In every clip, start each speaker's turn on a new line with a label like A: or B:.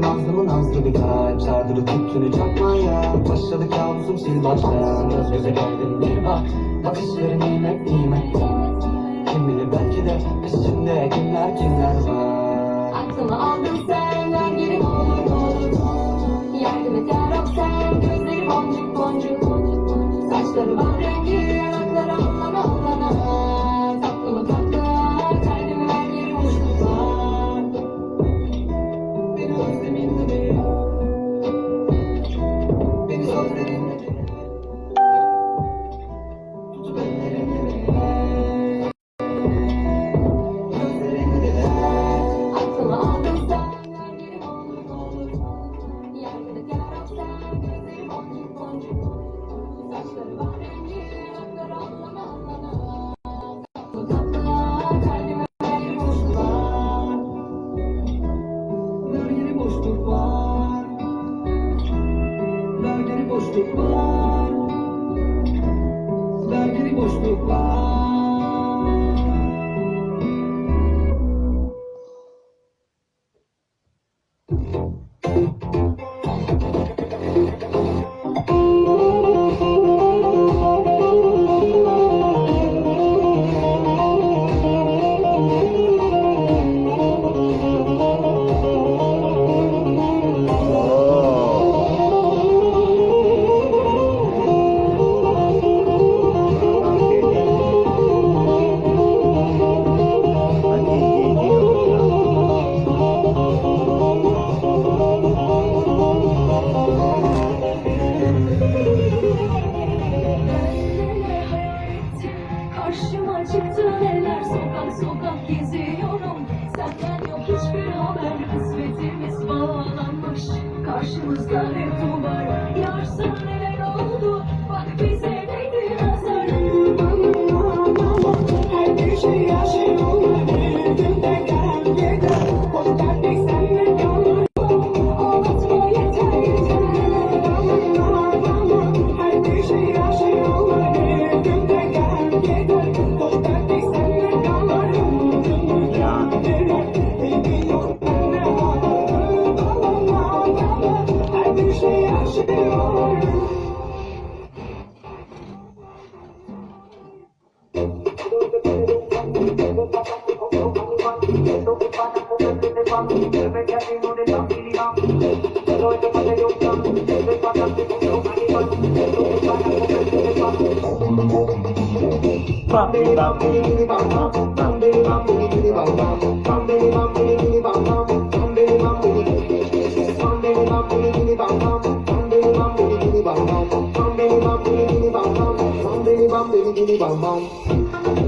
A: Nazlı nazlı bir kalp? Sardırı tüttünü çakmaya Başladı kabusum sil baştan Göz göze geldin bir bak. Bakışların nimet nimet Kim bilir belki de peşinde kimler kimler var?
B: Aklımı aldın sen.
C: postal bar. Light in a postal bar. so complacent. bum bum.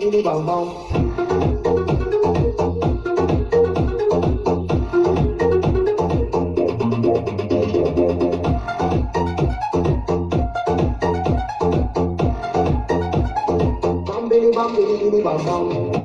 C: dulu bang bang Bang, bang, bang.